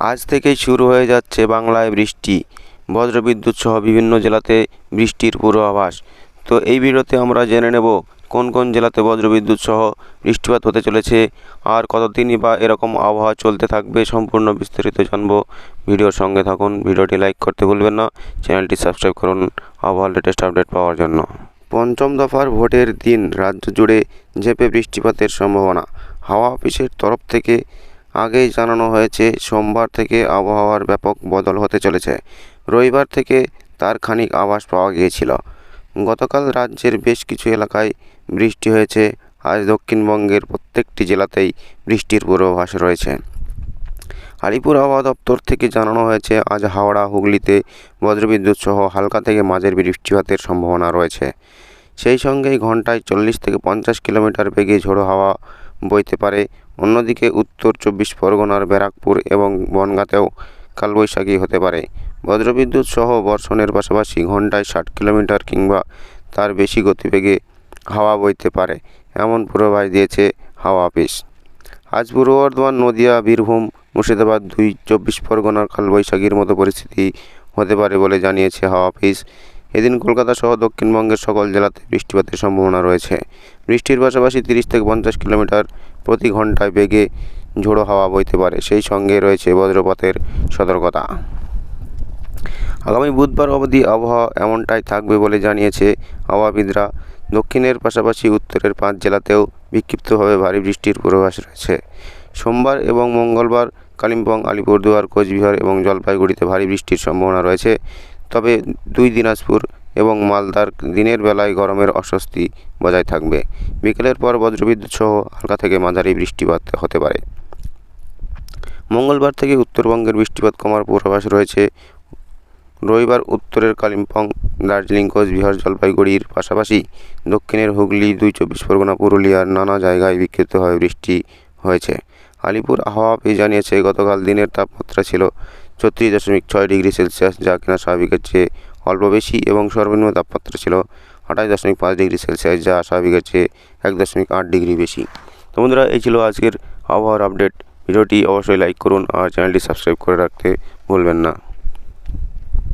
আজ থেকেই শুরু হয়ে যাচ্ছে বাংলায় বৃষ্টি। বজ্রবিদ্যুৎ সহ বিভিন্ন জেলাতে বৃষ্টির পূর্বাভাস। তো এই ভিডিওতে আমরা জেনে নেব, কোন কোন জেলাতে বজ্রবিদ্যুৎ সহ বৃষ্টিপাত হতে চলেছে, আর কতদিনই বা এরকম আবহাওয়া চলতে থাকবে সম্পূর্ণ বিস্তারিত জানব। ভিডিওর সঙ্গে থাকুন, ভিডিওটি লাইক করতে ভুলবেন না, চ্যানেলটি সাবস্ক্রাইব করুন, আবহাওয়ার লেটেস্ট আপডেট পাওয়ার জন্য। পঞ্চম দফার ভোটের দিন, রাজ্য জুড়ে ঝেঁপে বৃষ্টিপাতের সম্ভাবনা। হাওয়া অফিসের তরফ থেকে আগেই জানানো হয়েছে, সোমবার থেকে আবহাওয়ার ব্যাপক বদল হতে চলেছে। রবিবার থেকে তার খানিক আভাস পাওয়া গিয়েছিল। গতকাল রাজ্যের বেশ কিছু এলাকায় বৃষ্টি হয়েছে। আজ দক্ষিণবঙ্গের প্রত্যেকটি জেলাতেই বৃষ্টির পূর্বাভাস রয়েছে। আলিপুর আবহাওয়া দপ্তর থেকে জানানো হয়েছে, আজ হাওড়া, হুগলিতে বজ্রবিদ্যুৎ সহ হালকা থেকে মাঝের বৃষ্টিপাতের সম্ভাবনা রয়েছে। সেই সঙ্গেই ঘন্টায় চল্লিশ থেকে পঞ্চাশ কিলোমিটার বেগে ঝোড়ো হাওয়া বইতে পারে। অন্যদিকে উত্তর চব্বিশ পরগনার ব্যারাকপুর এবং বনগাঁতেও কালবৈশাখী হতে পারে। বজ্রবিদ্যুৎ সহ বর্ষণের পাশাপাশি ঘন্টায় ষাট কিলোমিটার কিংবা তার বেশি গতিবেগে হাওয়া বইতে পারে। এমন পূর্বাভাস দিয়েছে হাওয়া অফিস। আজ পূর্ব বর্ধমান, নদিয়া, বীরভূম, মুর্শিদাবাদ দুই চব্বিশ পরগনার কালবৈশাখীর মতো পরিস্থিতি হতে পারে বলে জানিয়েছে হাওয়া অফিস। এদিন কলকাতা সহ দক্ষিণবঙ্গের সকল জেলাতে বৃষ্টিপাতের সম্ভাবনা রয়েছে। বৃষ্টির পাশাপাশি তিরিশ থেকে পঞ্চাশ কিলোমিটার প্রতি ঘন্টায় বেগে ঝোড়ো হাওয়া বইতে পারে। সেই সঙ্গে রয়েছে বজ্রপাতের সতর্কতা। আগামী বুধবার অবধি আবহাওয়া এমনটাই থাকবে বলে জানিয়েছে আবহাওয়াবিদরা। দক্ষিণের পাশাপাশি উত্তরের পাঁচ জেলাতেও বিক্ষিপ্তভাবে ভারী বৃষ্টির পূর্বাভাস রয়েছে। সোমবার এবং মঙ্গলবার কালিম্পং, আলিপুরদুয়ার, কোচবিহার এবং জলপাইগুড়িতে ভারী বৃষ্টির সম্ভাবনা রয়েছে। তবে দুই দিনাজপুর এবং মালদার দিনের বেলায় গরমের অস্বস্তি বজায় থাকবে। বিকেলের পর বজ্রবিদ্যুৎ সহ হালকা থেকে মাঝারি বৃষ্টিপাত হতে পারে। মঙ্গলবার থেকে উত্তরবঙ্গের বৃষ্টিপাত কমার পূর্বাভাস রয়েছে। রবিবার উত্তরের কালিম্পং, দার্জিলিং, কোচবিহার, জলপাইগুড়ির পাশাপাশি দক্ষিণের হুগলি দুই চব্বিশ পরগনা, পুরুলিয়ার নানা জায়গায় বিক্ষিপ্তভাবে বৃষ্টি হয়েছে। আলিপুর আবহাওয়া জানিয়েছে, গতকাল দিনের তাপমাত্রা ছিল ছত্রিশ দশমিক ছয় ডিগ্রি সেলসিয়াস, যা কিনা স্বাভাবিকের চেয়ে অল্প বেশি এবং সর্বনিম্ন তাপমাত্রা ছিল আঠাশ দশমিক পাঁচ ডিগ্রি সেলসিয়াস, যা স্বাভাবিকের চেয়ে এক দশমিক আট ডিগ্রি বেশি। তো বন্ধুরা, এই ছিল আজকের আবহাওয়ার আপডেট। ভিডিওটি অবশ্যই লাইক করুন আর চ্যানেলটি সাবস্ক্রাইব করে রাখতে ভুলবেন না।